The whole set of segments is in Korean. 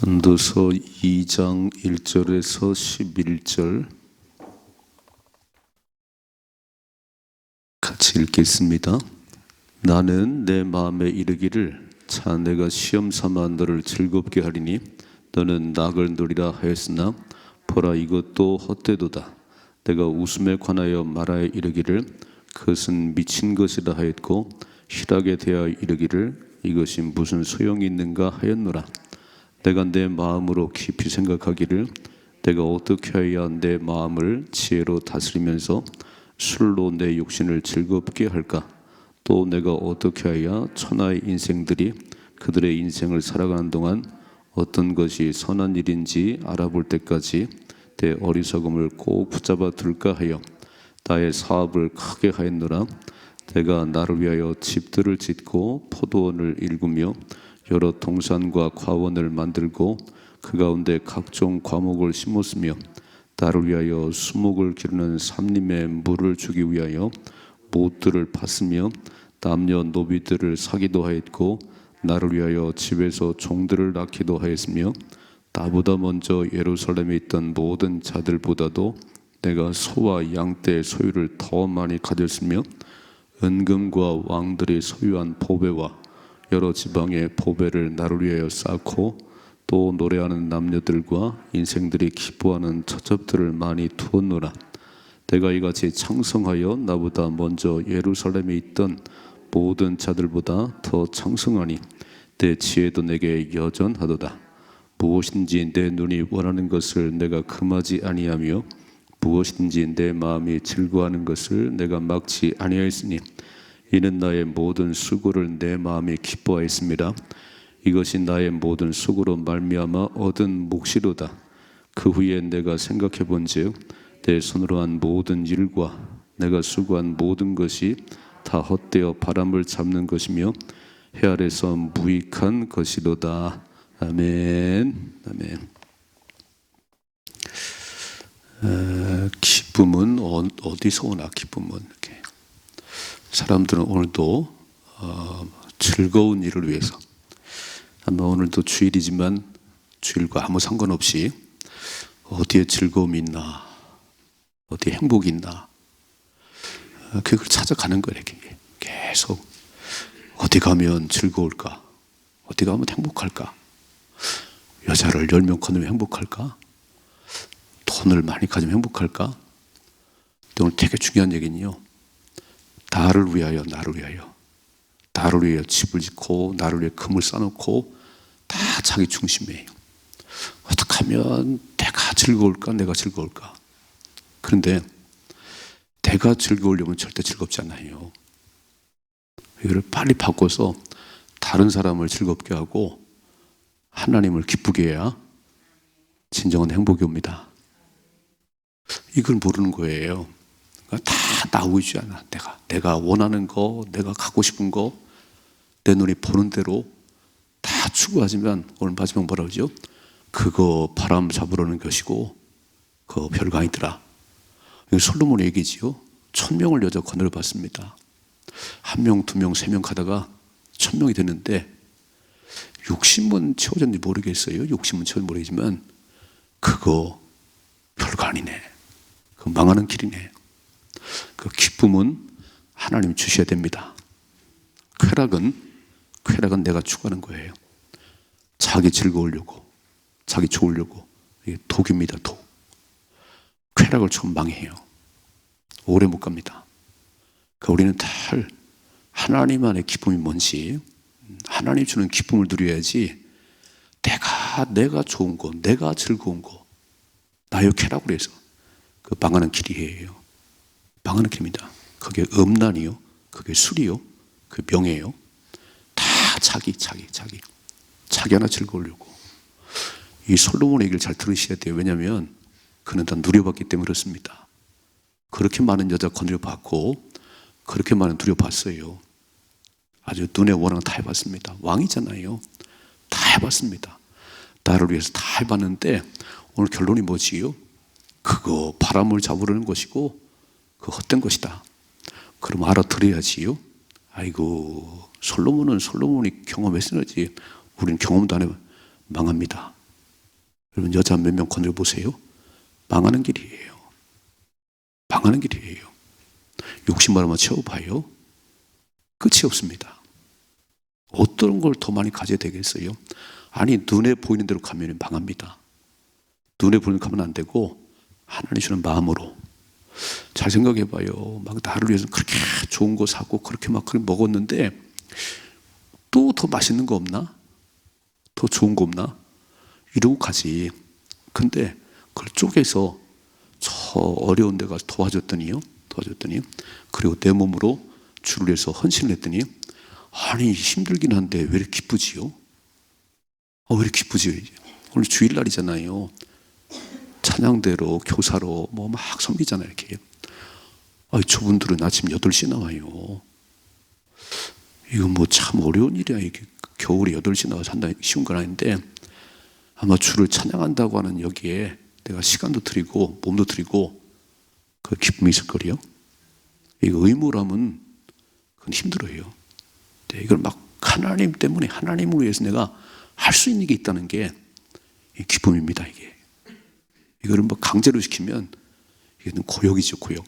전도서 2장 1절에서 11절 같이 읽겠습니다. 나는 내 마음에 이르기를 자 내가 시험 삼아 너를 즐겁게 하리니 너는 낙을 누리라 하였으나 보라 이것도 헛되도다. 내가 웃음에 관하여 말하여 이르기를 그것은 미친 것이라 하였고 실하게 대하여 이르기를 이것이 무슨 소용이 있는가 하였노라. 내가 내 마음으로 깊이 생각하기를 내가 어떻게 해야 내 마음을 지혜로 다스리면서 술로 내 육신을 즐겁게 할까? 또 내가 어떻게 해야 천하의 인생들이 그들의 인생을 살아가는 동안 어떤 것이 선한 일인지 알아볼 때까지 내 어리석음을 꼭 붙잡아 둘까 하여 나의 사업을 크게 하였노라. 내가 나를 위하여 집들을 짓고 포도원을 일구며 여러 동산과 과원을 만들고 그 가운데 각종 과목을 심었으며 나를 위하여 수목을 기르는 삼림에 물을 주기 위하여 못들을 팠으며 남녀 노비들을 사기도 하였고 나를 위하여 집에서 종들을 낳기도 하였으며 나보다 먼저 예루살렘에 있던 모든 자들보다도 내가 소와 양떼의 소유를 더 많이 가졌으며 은금과 왕들이 소유한 보배와 여러 지방의 보배를 나를 위하여 쌓고 또 노래하는 남녀들과 인생들이 기뻐하는 처첩들을 많이 두었노라. 내가 이같이 창성하여 나보다 먼저 예루살렘에 있던 모든 자들보다 더 창성하니 내 지혜도 내게 여전하도다. 무엇인지 내 눈이 원하는 것을 내가 금하지 아니하며 무엇인지 내 마음이 즐거워하는 것을 내가 막지 아니하였으니 이는 나의 모든 수고를 내 마음이 기뻐하였습니다. 이것이 나의 모든 수고로 말미암아 얻은 몫이로다. 그 후에 내가 생각해 본즉 내 손으로 한 모든 일과 내가 수고한 모든 것이 다 헛되어 바람을 잡는 것이며 해 아래서 무익한 것이로다. 아멘. 아멘. 어, 기쁨은 어, 어디서 오나 기쁨은 사람들은 오늘도 어, 즐거운 일을 위해서 아마 오늘도 주일이지만 주일과 아무 상관없이 어디에 즐거움이 있나 어디에 행복이 있나 어, 그걸 찾아가는 거예요 계속 어디 가면 즐거울까? 어디 가면 행복할까? 여자를 열명 거느면 행복할까? 돈을 많이 가지면 행복할까? 오늘 되게 중요한 얘기는요 나를 위하여 나를 위하여 나를 위하여 집을 짓고 나를 위해 금을 쌓아놓고 다 자기 중심이에요. 어떻게 하면 내가 즐거울까 내가 즐거울까 그런데 내가 즐거우려면 절대 즐겁지 않아요. 이거를 빨리 바꿔서 다른 사람을 즐겁게 하고 하나님을 기쁘게 해야 진정한 행복이 옵니다. 이걸 모르는 거예요. 다 나오지 않아. 내가 내가 원하는 거, 내가 갖고 싶은 거, 내 눈이 보는 대로 다 추구하지만 오늘 마지막 뭐라 그러죠? 그거 바람 잡으려는 것이고 그거 별거 아니더라. 솔로몬의 얘기지요. 천 명을 여자 건너려 봤습니다. 한 명, 두 명, 세 명 가다가 천 명이 됐는데 욕심은 채워졌는지 모르겠어요. 욕심은 채워졌는지 모르겠지만 그거 별거 아니네. 그 망하는 길이네. 그 기쁨은 하나님 주셔야 됩니다. 쾌락은 쾌락은 내가 추구하는 거예요. 자기 즐거우려고, 자기 좋으려고 이게 독입니다. 독. 쾌락을 좀 망해요. 오래 못 갑니다. 그 우리는 다 하나님 안의 기쁨이 뭔지 하나님 주는 기쁨을 누려야지 내가 내가 좋은 거, 내가 즐거운 거 나의 쾌락으로 해서 그 망하는 길이에요. 길입니다. 그게 음란이요. 그게 술이요. 그 명예요. 다 자기, 자기, 자기. 자기 하나 즐거우려고. 이 솔로몬의 얘기를 잘 들으셔야 돼요. 왜냐하면 그는 다 누려봤기 때문에 그렇습니다. 그렇게 많은 여자 건드려봤고, 그렇게 많은 두려봤어요. 아주 눈에 원한 다 해봤습니다. 왕이잖아요. 다 해봤습니다. 나를 위해서 다 해봤는데, 오늘 결론이 뭐지요? 그거 바람을 잡으려는 것이고, 그 헛된 것이다. 그럼 알아들어야지요. 아이고 솔로몬은 솔로몬이 경험했으지 우리는 경험도 안해 망합니다. 여러분 여자 몇 명 건드려 보세요. 망하는 길이에요. 망하는 길이에요. 욕심 바람만 채워봐요. 끝이 없습니다. 어떤 걸 더 많이 가져야 되겠어요? 아니 눈에 보이는 대로 가면 망합니다. 눈에 보이는 가면 안 되고 하나님 주는 마음으로 잘 생각해봐요. 막 나를 위해서 그렇게 좋은 거 사고 그렇게 막 그렇게 먹었는데 또 더 맛있는 거 없나? 더 좋은 거 없나? 이러고 가지. 근데 그걸 쪼개서 저 어려운 데가 도와줬더니요. 도와줬더니 그리고 내 몸으로 주를 위해서 헌신을 했더니 아니 힘들긴 한데 왜 이렇게 기쁘지요? 어, 왜 이렇게 기쁘지요? 오늘 주일날이잖아요. 찬양대로 교사로 뭐 막 섬기잖아요 이렇게. 아, 저분들은 아침 8시에 나와요. 이거 뭐참 어려운 일이야. 이게 겨울에 8시 나와서 한다 쉬운 건 아닌데 아마 주를 찬양한다고 하는 여기에 내가 시간도 드리고 몸도 드리고 그 기쁨이 있을 거리요. 이거 의무라면 그건 힘들어요. 네, 이걸 막 하나님 때문에 하나님을 위해서 내가 할 수 있는 게 있다는 게 기쁨입니다. 이게 이거를 뭐 강제로 시키면 이게는 고역이죠 고역.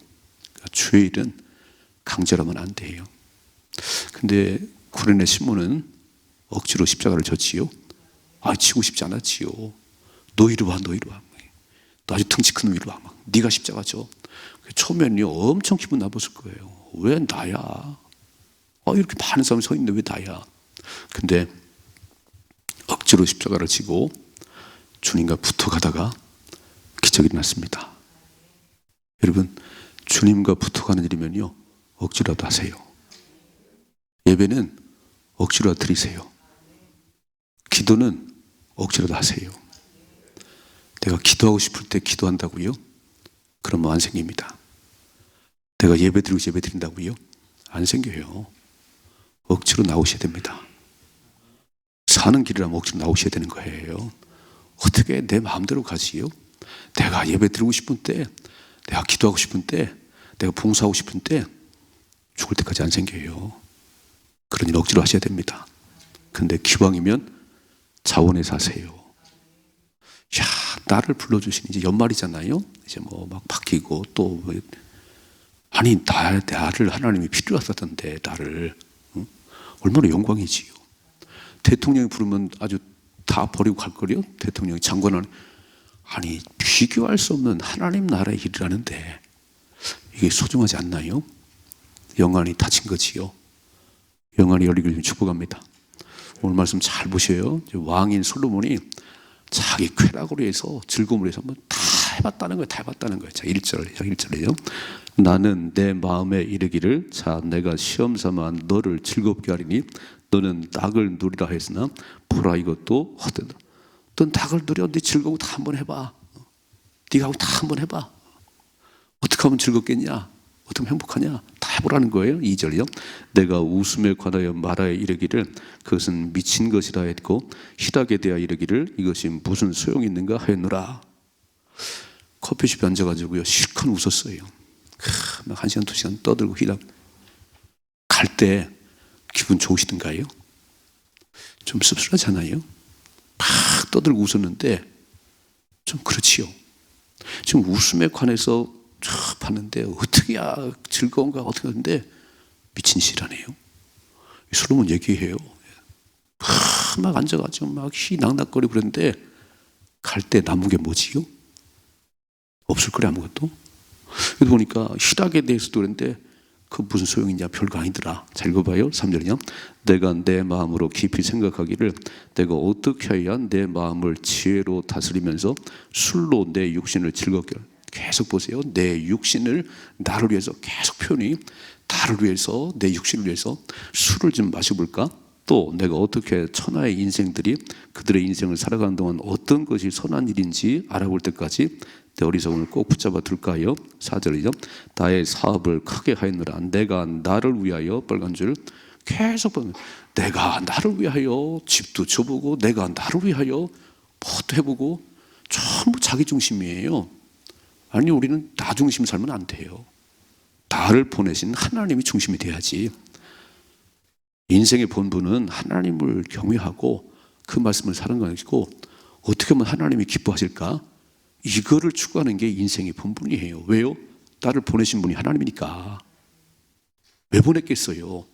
그러니까 주의 일은 강제로 하면 안 돼요. 근데 구레네 시몬은 억지로 십자가를 졌지요. 아, 치고 싶지 않았지요. 너 이리 와, 너 이리 와. 너 아주 덩치 큰놈 이리 와. 막. 네가 십자가 져. 처음에는요, 엄청 기분 나빴을 거예요. 왜 나야? 아, 이렇게 많은 사람이 서 있는데 왜 나야? 근데 억지로 십자가를 지고 주님과 붙어 가다가 기적이 났습니다. 여러분, 주님과 붙어가는 일이면요, 억지라도 하세요. 예배는 억지로 드리세요. 기도는 억지로도 하세요. 내가 기도하고 싶을 때 기도한다고요? 그러면 안 생깁니다. 내가 예배 드리고 예배 드린다고요? 안 생겨요. 억지로 나오셔야 됩니다. 사는 길이라면 억지로 나오셔야 되는 거예요. 어떻게 내 마음대로 가지요? 내가 예배 드리고 싶은 때, 내가 기도하고 싶은 때, 내가 봉사하고 싶은 때, 죽을 때까지 안 생겨요. 그런 일 억지로 하셔야 됩니다. 근데 기왕이면 자원해서 하세요. 야, 나를 불러주신 이제 연말이잖아요. 이제 뭐 막 바뀌고 또 뭐, 아니 나 나를 하나님이 필요하다던데 나를 응? 얼마나 영광이지요. 대통령이 부르면 아주 다 버리고 갈 거요. 대통령이 장관을 아니 비교할 수 없는 하나님 나라의 일이라는데 이게 소중하지 않나요? 영안이 다친 거지요. 영안이 열리길 축복합니다. 오늘 말씀 잘 보셔요. 왕인 솔로몬이 자기 쾌락으로 해서 즐거움을 해서 뭐다 해봤다는 거예요. 다 해봤다는 거예요. 자, 1절, 1절이요. 나는 내 마음에 이르기를 자, 내가 시험 삼아 너를 즐겁게 하리니 너는 낙을 누리라 했으나 보라 이것도 헛되다. 넌 닭을 누려 네 즐거움 다 한번 해봐. 네가 하고 다 한번 해봐. 어떻게 하면 즐겁겠냐? 어떻게 행복하냐? 다 해보라는 거예요. 2절이요. 내가 웃음에 관하여 말하여 이르기를 그것은 미친 것이라 했고 희락에 대하여 이르기를 이것이 무슨 소용이 있는가 하였노라. 커피숍에 앉아가지고요. 실컷 웃었어요. 막 한 시간, 두 시간 떠들고 희락. 갈 때 기분 좋으시던가요? 좀 씁쓸하잖아요? 막 떠들고 웃었는데 좀 그렇지요. 지금 웃음에 관해서 쭉 봤는데 어떻게야 즐거운가 어떻게 하는데 미친 시라네요. 솔로몬 얘기해요. 막 앉아가지고 막 희낙낙거리고 그러는데 갈 때 남은 게 뭐지요? 없을 거래 아무것도. 그래서 보니까 희락에 대해서도 그런데 그 무슨 소용이냐 별거 아니더라. 잘 읽어봐요. 3절이요. 내가 내 마음으로 깊이 생각하기를 내가 어떻게 해야 내 마음을 지혜로 다스리면서 술로 내 육신을 즐겁게 계속 보세요. 내 육신을 나를 위해서 계속 표현이 나를 위해서 내 육신을 위해서 술을 좀 마셔볼까? 또 내가 어떻게 천하의 인생들이 그들의 인생을 살아가는 동안 어떤 것이 선한 일인지 알아볼 때까지 내 어리석음을 꼭 붙잡아 둘까요? 4절이죠. 나의 사업을 크게 하였느라 내가 나를 위하여 빨간 줄 계속 보면 내가 나를 위하여 집도 줘보고 내가 나를 위하여 뭐도 해보고 전부 자기 중심이에요. 아니 우리는 나 중심 살면 안 돼요. 나를 보내신 하나님이 중심이 돼야지. 인생의 본분은 하나님을 경외하고 그 말씀을 사는 것이고 어떻게 하면 하나님이 기뻐하실까? 이거를 추구하는 게 인생의 본분이에요. 왜요? 나를 보내신 분이 하나님이니까. 왜 보냈겠어요?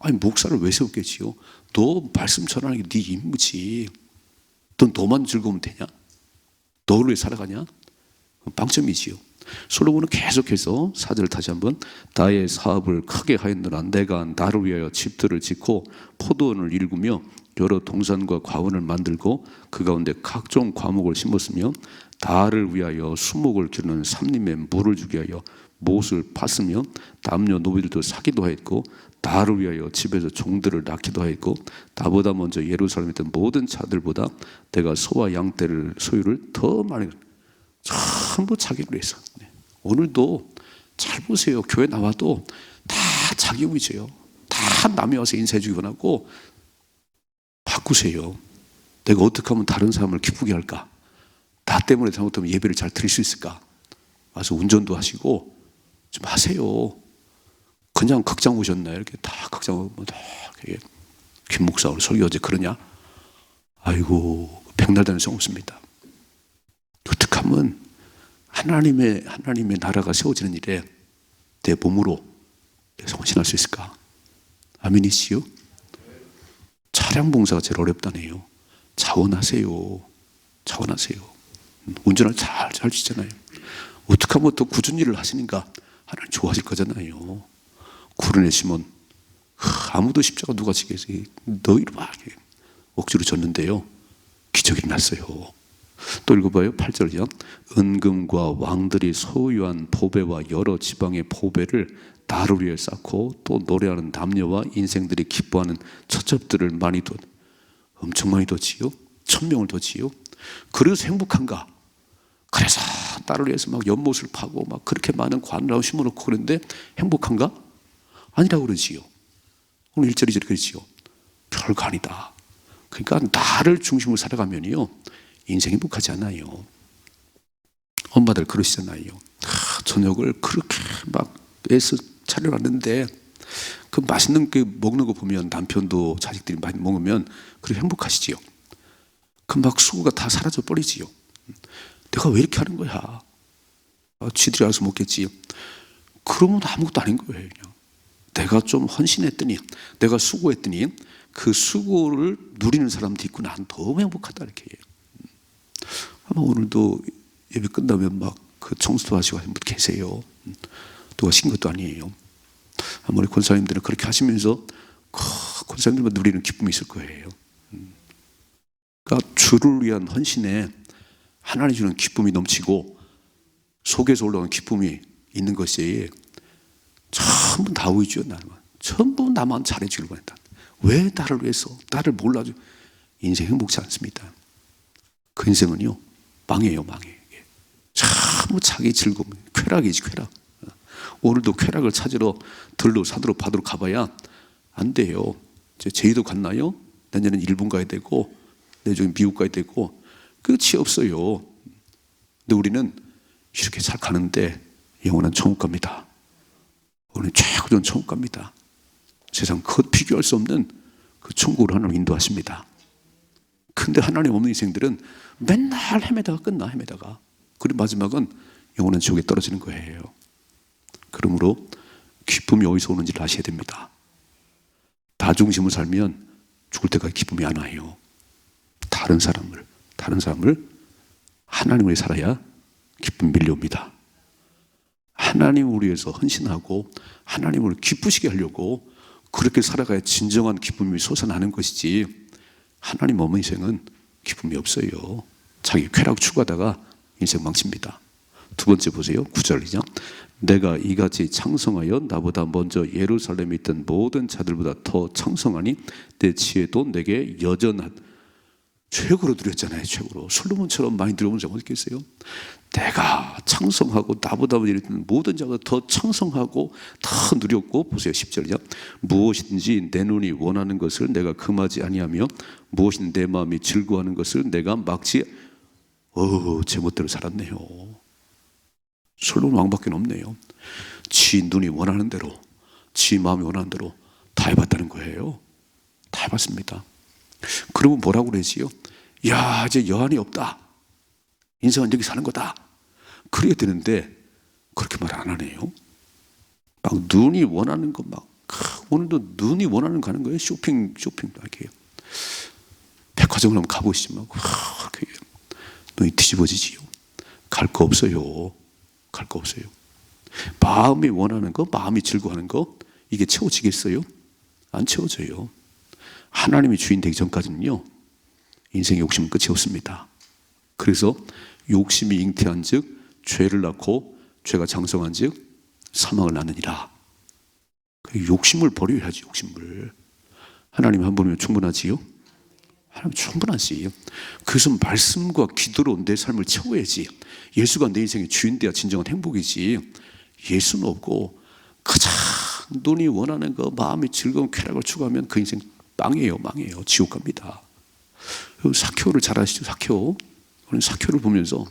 아니 목사를 왜 세웠겠지요? 너 말씀 전하는 게 네 임무지. 넌 너만 즐거우면 되냐? 너를 위해 살아가냐? 빵점이지요. 솔로몬은 계속해서 사절 다시 한번 나의 사업을 크게 하였느라 내가 나를 위하여 집들을 짓고 포도원을 일구며 여러 동산과 과원을 만들고 그 가운데 각종 과목을 심었으며 나를 위하여 수목을 기르는 삼림에 물을 주게 하여 못을 팠으며 남녀 노비들도 사기도 하였고 나를 위하여 집에서 종들을 낳기도 하였고 나보다 먼저 예루살렘에 있던 모든 자들보다 내가 소와 양떼를 소유를 더 많이 전부 자기를 위해서. 네. 오늘도 잘 보세요. 교회 나와도 다 자기 위주예요. 다 남이 와서 인사해 주기 원하고 바꾸세요. 내가 어떻게 하면 다른 사람을 기쁘게 할까? 나 때문에 잘못하면 예배를 잘 드릴 수 있을까? 와서 운전도 하시고 좀 하세요. 그냥 극장 오셨나요? 이렇게 다 극장 오면 다 이렇게 김 목사 오늘 설교 어제 그러냐? 아이고 백날 다는 성 없습니다. 어떻게 하면 하나님의 하나님의 나라가 세워지는 일에 내 몸으로 헌신할 수 있을까? 아멘이시요? 차량 봉사가 제일 어렵다네요. 자원하세요. 자원하세요. 음, 운전을 잘잘 주잖아요. 어떻게 하면 더 굳은 일을 하시는가? 하나님 좋아하실 거잖아요. 구른의 시몬 아무도 십자가 누가 지겠어요? 너희를 막 억지로 졌는데요. 기적이 났어요. 또 읽어봐요. 8절이요. 은금과 왕들이 소유한 보배와 여러 지방의 보배를 나를 위해 쌓고 또 노래하는 남녀와 인생들이 기뻐하는 처첩들을 많이 뒀 엄청 많이 뒀지요. 천명을 뒀지요. 그래서 행복한가? 그래서 나를 위해서 막 연못을 파고 막 그렇게 많은 관을 심어놓고 그런데 행복한가? 아니라고 그러지요. 오늘 일절이 저렇게 그러지요. 별거 아니다. 그러니까 나를 중심으로 살아가면요. 인생이 행복하지 않아요. 엄마들 그러시잖아요. 아, 저녁을 그렇게 막 애써 차려놨는데 그 맛있는 게 먹는 거 보면 남편도 자식들이 많이 먹으면 그렇게 행복하시지요. 그막 수고가 다 사라져 버리지요. 내가 왜 이렇게 하는 거야? 아, 쥐들이 알아서 먹겠지. 그러면 아무것도 아닌 거예요. 그냥. 내가 좀 헌신했더니, 내가 수고했더니 그 수고를 누리는 사람도 있고 난 너무 행복하다 이렇게. 아마 오늘도 예배 끝나면 막 그 청소도 하시고 하신 분 계세요. 누가 신 것도 아니에요. 아마 우리 권사님들은 그렇게 하시면서 그 권사님들만 누리는 기쁨이 있을 거예요. 그러니까 주를 위한 헌신에 하나님 주는 기쁨이 넘치고 속에서 올라오는 기쁨이 있는 것이 전부 다 의지요 나만 전부 나만 잘해주길 원한다. 왜 나를 위해서 나를 몰라줘? 인생 행복치 않습니다. 그 인생은요 망해요 망해. 전부 자기 즐거움 쾌락이지 쾌락. 오늘도 쾌락을 찾으러 들로 사도로 받으러 가봐야 안 돼요. 이제 제주도 갔나요? 내년엔 일본 가야 되고 내년에 미국 가야 되고 끝이 없어요. 근데 우리는 이렇게 잘 가는데 영원한 천국 갑니다. 오늘 최고 좋은 천국 갑니다. 세상 그 비교할 수 없는 그 천국으로 하나님 인도하십니다. 근데 하나님 없는 인생들은 맨날 헤매다가 끝나 헤매다가 그리고 마지막은 영원한 지옥에 떨어지는 거예요. 그러므로 기쁨이 어디서 오는지를 아셔야 됩니다. 나 중심으로 살면 죽을 때까지 기쁨이 안 와요. 다른 사람을 다른 사람을 하나님을 살아야 기쁨이 밀려옵니다. 하나님을 위해서 헌신하고 하나님을 기쁘시게 하려고 그렇게 살아가야 진정한 기쁨이 솟아나는 것이지 하나님 없는 인생은 기쁨이 없어요. 자기 쾌락 추구하다가 인생 망칩니다. 두 번째 보세요. 구절이죠. 내가 이같이 창성하여 나보다 먼저 예루살렘에 있던 모든 자들보다 더 창성하니 내 지혜도 내게 여전한 최고로 누렸잖아요. 최고로. 솔로몬처럼 많이 누려본 적 어디 있겠어요? 내가 창성하고 나보다 모든 자보다 더 창성하고 더 누렸고 보세요 10절이죠 무엇이든지 내 눈이 원하는 것을 내가 금하지 아니하며 무엇이든 내 마음이 즐거워하는 것을 내가 막지 어 제멋대로 살았네요. 솔로몬 왕밖에 없네요. 지 눈이 원하는 대로 지 마음이 원하는 대로 다 해봤다는 거예요. 다 해봤습니다 그러면 뭐라고 그러지요? 야, 이제 여한이 없다. 인생은 이렇게 사는 거다. 그래야 되는데 그렇게 말 안 하네요. 막 눈이 원하는 거 막 오늘도 눈이 원하는 거 하는 거예요. 쇼핑 쇼핑 막 이렇게 백화점을 한번 가보시면 막 이렇게 눈이 뒤집어지지요. 갈 거 없어요. 갈 거 없어요. 마음이 원하는 거, 마음이 즐거워하는 거 이게 채워지겠어요? 안 채워져요. 하나님이 주인 되기 전까지는요. 인생의 욕심은 끝이 없습니다. 그래서 욕심이 잉태한 즉 죄를 낳고 죄가 장성한 즉 사망을 낳느니라. 그 욕심을 버려야지 욕심을. 하나님 한 분이면 충분하지요? 하나님 충분하지. 그래서 말씀과 기도로 내 삶을 채워야지. 예수가 내 인생의 주인 돼야 진정한 행복이지. 예수는 없고 가장 눈이 원하는 거 마음이 즐거운 쾌락을 추구하면 그 인생 망해요, 망해요. 지옥 갑니다. 사케오를 잘 아시죠? 사케오. 우리는 사케오를 보면서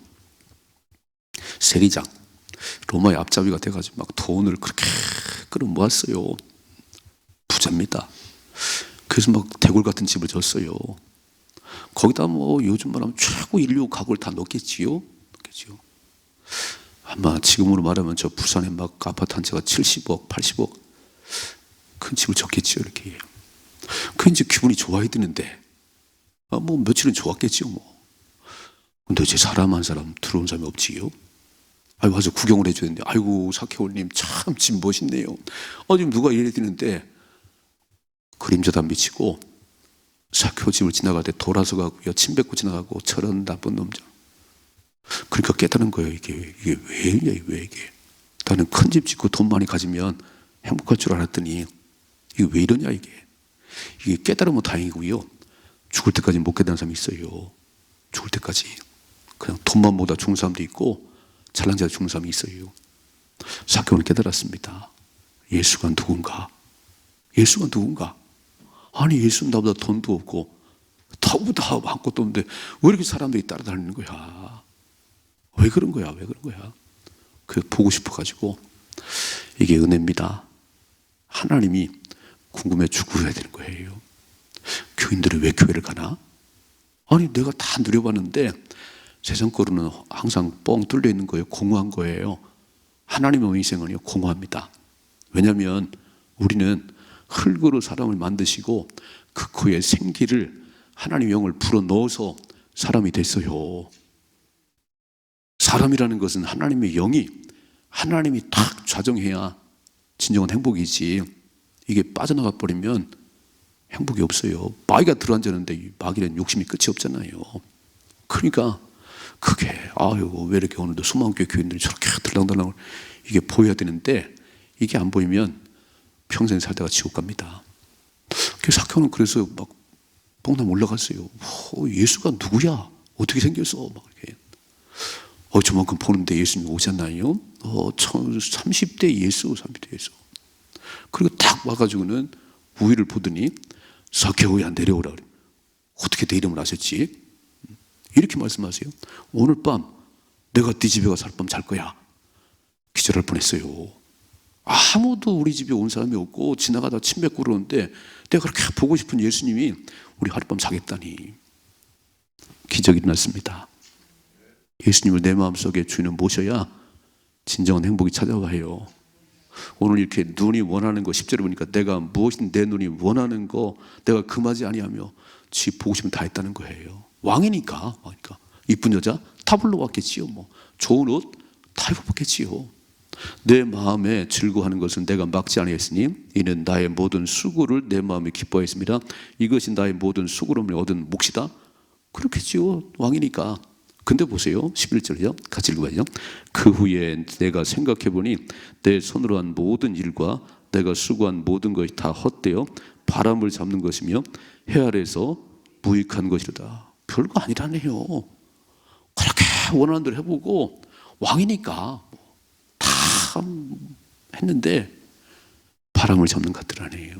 세리장 로마의 앞잡이가 돼가지고 막 돈을 그렇게 끌어모았어요. 부자입니다. 그래서 막 대골 같은 집을 졌어요. 거기다 뭐 요즘 말하면 최고 인류 가구를 다 넣겠지요. 넣겠지요. 아마 지금으로 말하면 저 부산에 막 아파트 한 채가 70억, 80억 큰 집을 졌겠지요. 이렇게. 그 이제 기분이 좋아야 되는데 아, 뭐 며칠은 좋았겠지요. 뭐. 근데 이제 사람 한 사람 들어온 사람이 없지요. 아이고 와서 구경을 해줘야 되는데 아이고 사케올님 참 집 멋있네요. 어 지금 누가 이래 되는데 그림자도 안 비치고 사케오 집을 지나갈 때 돌아서 가고요 침 뱉고 지나가고 저런 나쁜 놈들. 그러니까 깨달은 거예요 이게 이게 왜 이냐 왜 이게. 나는 큰 집 짓고 돈 많이 가지면 행복할 줄 알았더니 이게 왜 이러냐 이게. 이게 깨달으면 다행이고요. 죽을 때까지 못 깨달은 사람이 있어요. 죽을 때까지 그냥 돈만 보다 죽는 사람도 있고 잘난 자가 죽는 사람이 있어요. 사케오는 깨달았습니다. 예수가 누군가? 예수가 누군가? 아니 예수는 나보다 돈도 없고 나보다 아무것도 없는데 왜 이렇게 사람들이 따라다니는 거야? 왜 그런 거야? 왜 그런 거야? 그 보고 싶어 가지고 이게 은혜입니다. 하나님이 궁금해 죽어야 되는 거예요. 교인들이 왜 교회를 가나? 아니 내가 다 누려봤는데 세상 거로는 항상 뻥 뚫려 있는 거예요. 공허한 거예요. 하나님의 인생은요 공허합니다. 왜냐하면 우리는 흙으로 사람을 만드시고 그 코에 생기를 하나님의 영을 불어 넣어서 사람이 됐어요. 사람이라는 것은 하나님의 영이 하나님이 딱 좌정해야 진정한 행복이지. 이게 빠져나가 버리면 행복이 없어요. 마귀가 들어앉았는데 마귀는 욕심이 끝이 없잖아요. 그러니까 그게 아유 왜 이렇게 오늘도 수많은 교회 교인들이 저렇게 들랑달랑 이게 보여야 되는데 이게 안 보이면 평생 살다가 지옥 갑니다. 그 사케오는 그래서 막 뽕남 올라갔어요. 어, 예수가 누구야? 어떻게 생겼어? 막 이렇게. 어, 저만큼 보는데 예수님 오잖아요. 어, 30대 예수, 30대 예수. 그리고 딱 와가지고는 우위를 보더니 사케오야 내려오라 그래. 어떻게 내 이름을 아셨지? 이렇게 말씀하세요. 오늘 밤 내가 네 집에 가서 하룻밤 잘 거야. 기절할 뻔했어요. 아무도 우리 집에 온 사람이 없고 지나가다 침 뱉고 그러는데 내가 그렇게 보고 싶은 예수님이 우리 하룻밤 자겠다니 기적이 일어났습니다. 예수님을 내 마음속에 주인은 모셔야 진정한 행복이 찾아와요. 오늘 이렇게 눈이 원하는 거 10절에 보니까 내가 무엇인 내 눈이 원하는 거 내가 금하지 아니하며 지 보고 싶으면 다 했다는 거예요. 왕이니까 왕이니까 이쁜 여자 다 불러왔겠지요. 뭐 좋은 옷 다 입어봤겠지요. 내 마음에 즐거워하는 것은 내가 막지 아니했으니 이는 나의 모든 수고를 내 마음에 기뻐했습니다. 이것이 나의 모든 수고로움을 얻은 몫이다. 그렇겠지요. 왕이니까. 근데 보세요. 11절이요. 같이 읽어봐요. 그 후에 내가 생각해 보니 내 손으로 한 모든 일과 내가 수고한 모든 것이 다 헛되어 바람을 잡는 것이며 해 아래서 무익한 것이로다. 별거 아니라네요. 그렇게 원하는 대로 해보고 왕이니까 다 했는데 바람을 잡는 것들 아니에요.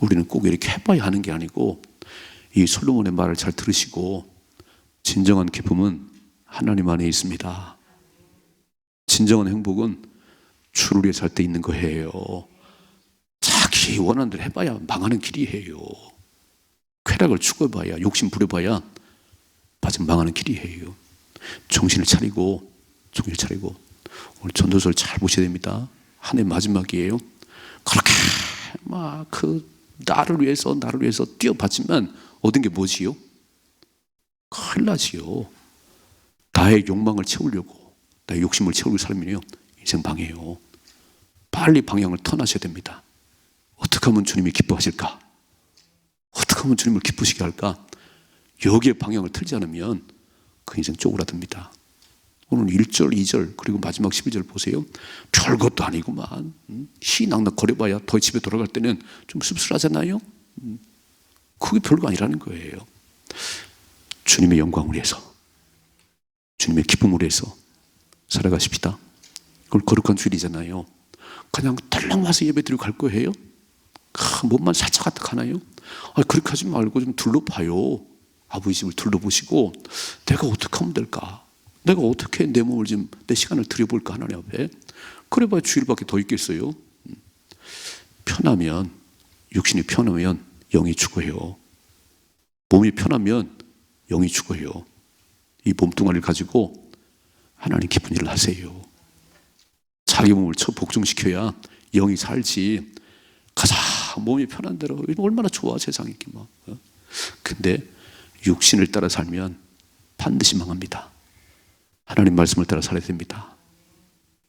우리는 꼭 이렇게 해봐야 하는 게 아니고 이 솔로몬의 말을 잘 들으시고 진정한 기쁨은 하나님 안에 있습니다. 진정한 행복은 주를 위해 살 때 있는 거예요. 자기 원하는 대로 해봐야 망하는 길이에요. 쾌락을 추구해봐야 욕심 부려봐야 빠지면 망하는 길이에요. 정신을 차리고 정신을 차리고 오늘 전도서를 잘 보셔야 됩니다. 한 해 마지막이에요. 그렇게 막 그 나를 위해서 나를 위해서 뛰어봤지만 얻은 게 뭐지요? 큰일 나지요. 나의 욕망을 채우려고 나의 욕심을 채우려고 살면요 인생 방해요. 빨리 방향을 턴하셔야 됩니다. 어떻게 하면 주님이 기뻐하실까? 어떻게 하면 주님을 기쁘시게 할까? 여기에 방향을 틀지 않으면 그 인생 쪼그라듭니다. 오늘 1절, 2절, 그리고 마지막 11절 보세요. 별것도 아니구만. 음, 희낙낙 거려봐야 더 집에 돌아갈 때는 좀 씁쓸하잖아요. 음, 그게 별거 아니라는 거예요. 주님의 영광을 위해서, 주님의 기쁨을 위해서 살아가십시다. 그걸 거룩한 주일이잖아요. 그냥 달랑 와서 예배 드리고 갈 거예요? 아, 몸만 살짝 가득 하나요? 아, 그렇게 하지 말고 좀 둘러봐요. 아버지 집을 둘러보시고 내가 어떻게 하면 될까? 내가 어떻게 내 몸을 좀 내 시간을 들여볼까 하나님 앞에 그래봐야 주일밖에 더 있겠어요. 음. 편하면 육신이 편하면 영이 죽어요. 몸이 편하면 영이 죽어요. 이 몸뚱아리를 가지고 하나님 기쁜 일을 하세요. 자기 몸을 쳐 복종시켜야 영이 살지. 가자 몸이 편한 대로 얼마나 좋아 세상이 막. 어? 근데 육신을 따라 살면 반드시 망합니다. 하나님 말씀을 따라 살아야 됩니다.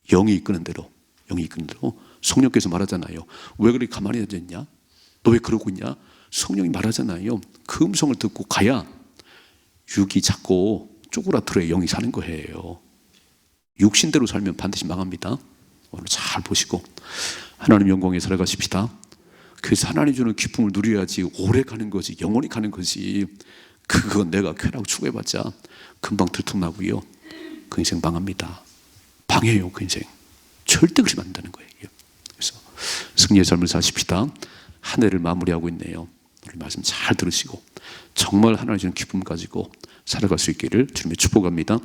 영이 이끄는 대로, 영이 이끄는 대로 성령께서 말하잖아요. 왜 그렇게 가만히 앉아 있냐? 너 왜 그러고 있냐? 성령이 말하잖아요. 그 음성을 듣고 가야 육이 자꾸 쪼그라들어 영이 사는 거예요. 육신대로 살면 반드시 망합니다. 오늘 잘 보시고 하나님 영광에 살아가십시다. 그래서 하나님 주는 기쁨을 누려야지 오래 가는 거지 영원히 가는 거지. 그건 내가 쾌락 추구해봤자 금방 들통나고요. 그 인생 망합니다. 방해요 그 인생. 절대 그러면 안 되는 거예요 그래서 승리의 삶을 사십시다. 한 해를 마무리하고 있네요. 오늘 말씀 잘 들으시고 정말 하나님 주는 기쁨 가지고 살아갈 수 있기를 주님의 축복합니다